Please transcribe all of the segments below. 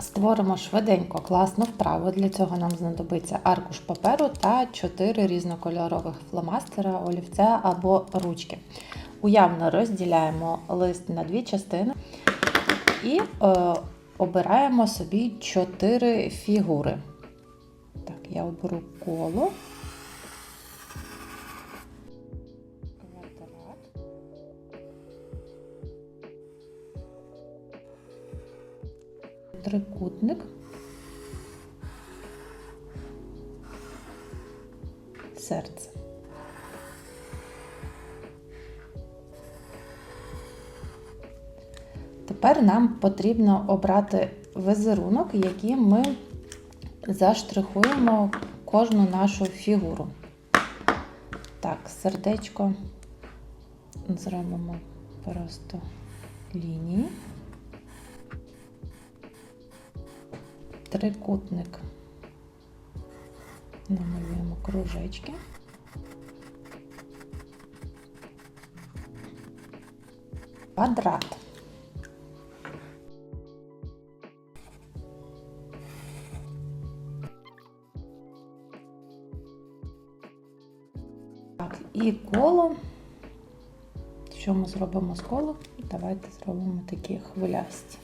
Створимо швиденько класну вправу. Для цього нам знадобиться аркуш паперу та 4 різнокольорових фломастера, олівця або ручки. Уявно розділяємо лист на дві частини і е, обираємо собі 4 фігури. Так, я оберу коло. Трикутник, серце. Тепер нам потрібно обрати візерунок, яким ми заштрихуємо кожну нашу фігуру. Так, сердечко зробимо просто лінії. Трикутник. Намалюємо кружечки. Квадрат. Так, і коло. Що ми зробимо з колом? Давайте зробимо такі хвилясті.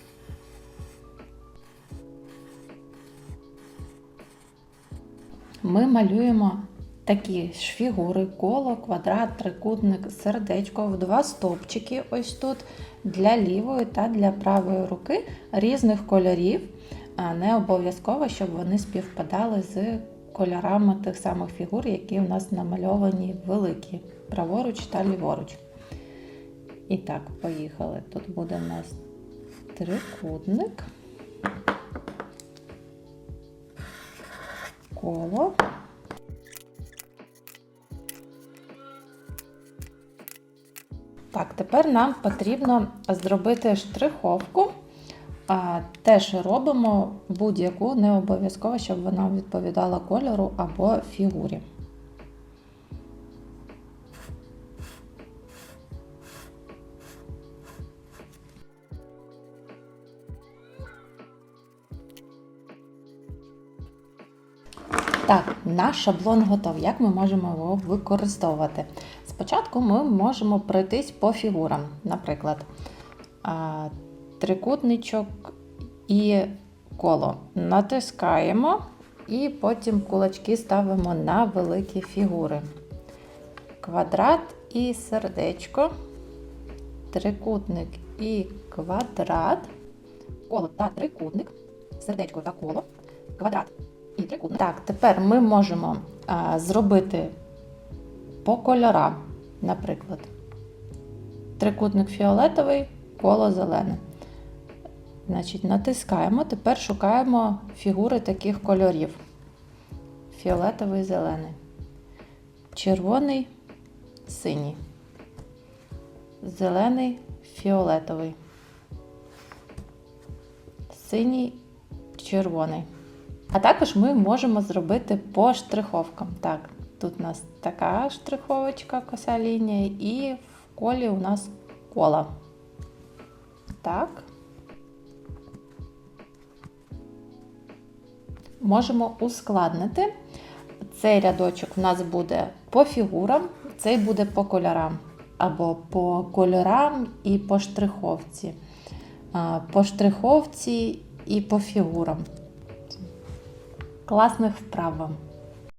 Ми малюємо такі ж фігури: коло, квадрат, трикутник, сердечко в два стовпчики, ось тут для лівої та для правої руки різних кольорів. Не обов'язково, щоб вони співпадали з кольорами тих самих фігур, які у нас намальовані великі, праворуч та ліворуч. І так, поїхали. Тут буде у нас трикутник. Коло. Так, тепер нам потрібно зробити штриховку. А, Теж робимо будь-яку, не обов'язково, щоб вона відповідала кольору або фігурі. Так, наш шаблон готовий. Як ми можемо його використовувати? Спочатку ми можемо пройтись по фігурам, наприклад, трикутничок і коло. Натискаємо і потім кулачки ставимо на великі фігури. Квадрат і сердечко, трикутник і квадрат, коло та трикутник, сердечко та коло, квадрат Так, тепер ми можемо а, зробити по кольорам, наприклад, трикутник фіолетовий, коло зелене. Значить, натискаємо, тепер шукаємо фігури таких кольорів: фіолетовий, зелений, червоний, синій, зелений, фіолетовий, синій, червоний. А також ми можемо зробити по штриховкам. Так, тут у нас така штриховочка, коса лінія, і в колі у нас кола. Так. Можемо ускладнити. Цей рядочок у нас буде по фігурам, цей буде по кольорам. Або по кольорам і по штриховці. По штриховці і по фігурам. Класних вправ вам!